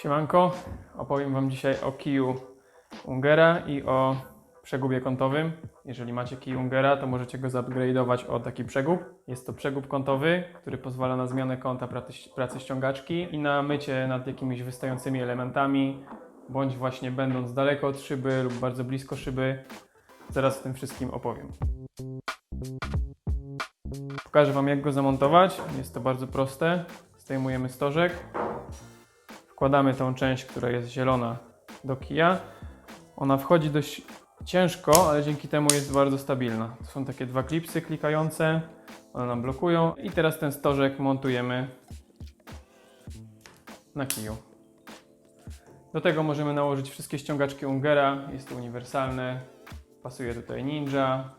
Siemanko, opowiem Wam dzisiaj o kiju Ungera i o przegubie kątowym. Jeżeli macie kij Ungera, to możecie go zupgrade'ować o taki przegub. Jest to przegub kątowy, który pozwala na zmianę kąta pracy, ściągaczki i na mycie nad jakimiś wystającymi elementami, bądź właśnie będąc daleko od szyby lub bardzo blisko szyby. Zaraz o tym wszystkim opowiem. Pokażę Wam jak go zamontować. Jest to bardzo proste. Zdejmujemy stożek, wkładamy tą część, która jest zielona do kija. Ona wchodzi dość ciężko, ale dzięki temu jest bardzo stabilna. To są takie dwa klipsy klikające, one nam blokują i teraz ten stożek montujemy na kiju. Do tego możemy nałożyć wszystkie ściągaczki Ungera, jest to uniwersalne. Pasuje tutaj Ninja.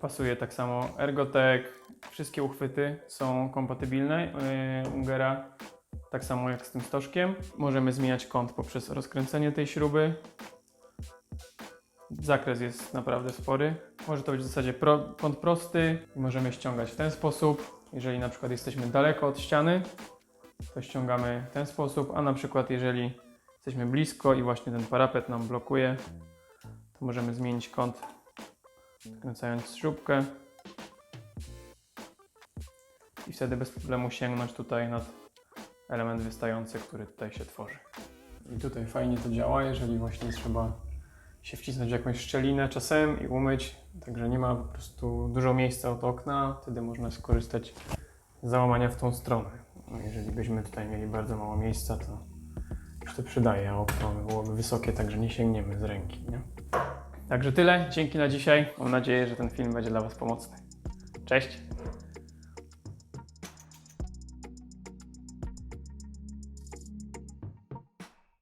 Pasuje tak samo Ergotech. Wszystkie uchwyty są kompatybilne yy, Ungera, tak samo jak z tym stożkiem. Możemy zmieniać kąt poprzez rozkręcenie tej śruby. Zakres jest naprawdę spory. Może to być w zasadzie pro, kąt prosty możemy ściągać w ten sposób. Jeżeli na przykład jesteśmy daleko od ściany, to ściągamy w ten sposób, a na przykład jeżeli jesteśmy blisko i właśnie ten parapet nam blokuje, to możemy zmienić kąt wkręcając śrubkę i wtedy bez problemu sięgnąć tutaj nad element wystający, który tutaj się tworzy. I tutaj fajnie to działa, jeżeli właśnie trzeba się wcisnąć w jakąś szczelinę czasem i umyć, także nie ma po prostu dużo miejsca od okna, wtedy można skorzystać z załamania w tą stronę. No, jeżeli byśmy tutaj mieli bardzo mało miejsca, to już to przydaje, a okno byłoby wysokie, także nie sięgniemy z ręki. Nie? Także tyle, dzięki na dzisiaj. Mam nadzieję, że ten film będzie dla Was pomocny. Cześć!